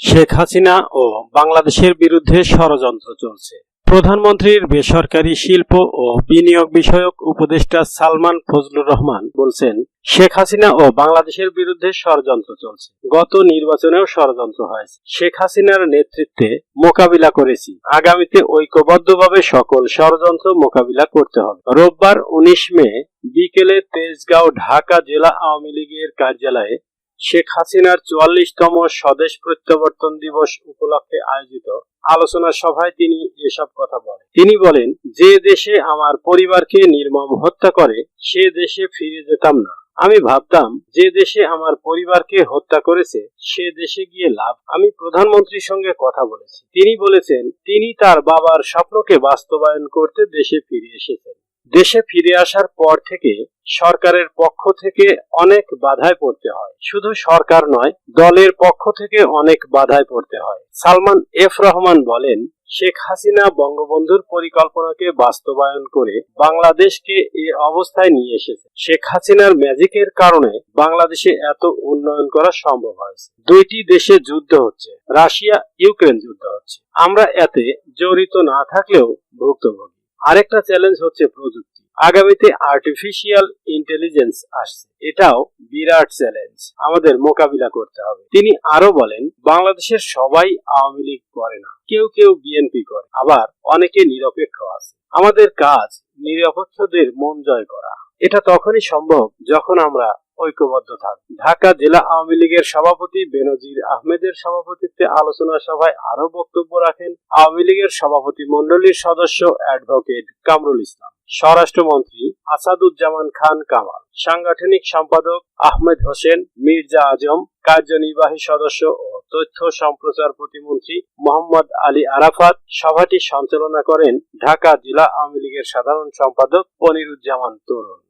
শেখ হাসিনা ও বাংলাদেশের বিরুদ্ধে ষড়যন্ত্র চলছে। প্রধানমন্ত্রীর বেসরকারি শিল্প ও বিনিয়োগ বিষয়ক উপদেষ্টা সালমান ফজলুর রহমান বলছেন, শেখ হাসিনা ও বাংলাদেশের বিরুদ্ধে ষড়যন্ত্র চলছে। গত নির্বাচনেও ষড়যন্ত্র হয়েছে। শেখ হাসিনার নেতৃত্বে মোকাবিলা করেছি। আগামীতে ঐক্যবদ্ধভাবে সকল ষড়যন্ত্র মোকাবিলা করতে হবে। রোববার উনিশ মে বিকেলে তেজগাঁও ঢাকা জেলা আওয়ামী লীগের কার্যালয়ে শেখ হাসিনার চুয়াল্লিশতম স্বদেশ প্রত্যাবর্তন দিবস উপলক্ষে আয়োজিত আলোচনা সভায় তিনি এসব কথা বলেন। তিনি বলেন, যে দেশে আমার পরিবারকে নির্মম হত্যা করে, সে দেশে ফিরে যেতাম না। আমি ভাবতাম, যে দেশে আমার পরিবারকে হত্যা করেছে, সে দেশে গিয়ে লাভ। আমি প্রধানমন্ত্রীর সঙ্গে কথা বলেছি। তিনি বলেছেন, তিনি তার বাবার স্বপ্নকে বাস্তবায়ন করতে দেশে ফিরে এসেছেন। দেশে ফিরে আসার পর থেকে সরকারের পক্ষ থেকে অনেক বাধায় পড়তে হয়। শুধু সরকার নয়, দলের পক্ষ থেকে অনেক বাধায় পড়তে হয়। সালমান এফ রহমান বলেন, শেখ হাসিনা বঙ্গবন্ধুর পরিকল্পনাকে বাস্তবায়ন করে বাংলাদেশকে এ অবস্থায় নিয়ে এসেছে। শেখ হাসিনার ম্যাজিকের কারণে বাংলাদেশে এত উন্নয়ন করা সম্ভব হয়েছে। দুইটি দেশে যুদ্ধ হচ্ছে, রাশিয়া, ইউক্রেন যুদ্ধ হচ্ছে। আমরা এতে জড়িত না থাকলেও ভুক্তভোগী। আরেকটা চ্যালেঞ্জ হচ্ছে প্রযুক্তি। আগামীতে আর্টিফিশিয়াল ইন্টেলিজেন্স আসছে। এটাও বিরাট চ্যালেঞ্জ আমাদের মোকাবিলা করতে হবে। তিনি আরও বলেন, বাংলাদেশের সবাই আওয়ামী লীগ করে না। কেউ কেউ বিএনপি করে। আবার অনেকে নিরপেক্ষ আছে। আমাদের কাজ নিরপেক্ষদের মন জয় করা। এটা তখনই সম্ভব যখন আমরা ঐক্যবদ্ধ থাকব ঢাকা জেলা আওয়ামী লীগের সভাপতি বেনজির আহমেদের সভাপতিত্বে আলোচনা সভায় আরও বক্তব্য রাখেন আওয়ামী লীগের সভাপতি মণ্ডলীর সদস্য অ্যাডভোকেট কামরুল ইসলাম। স্বরাষ্ট্রমন্ত্রী আসাদুজ্জামান খান কামাল। সাংগঠনিক সম্পাদক আহমেদ হোসেন, মির্জা আজম, কার্যনির্বাহী সদস্য ও তথ্য সম্প্রচার প্রতিমন্ত্রী মোহাম্মদ আলী আরাফাত সভাটি সঞ্চালনা করেন ঢাকা জেলা আওয়ামী লীগের সাধারণ সম্পাদক পনিরুজ্জামান তরুণ।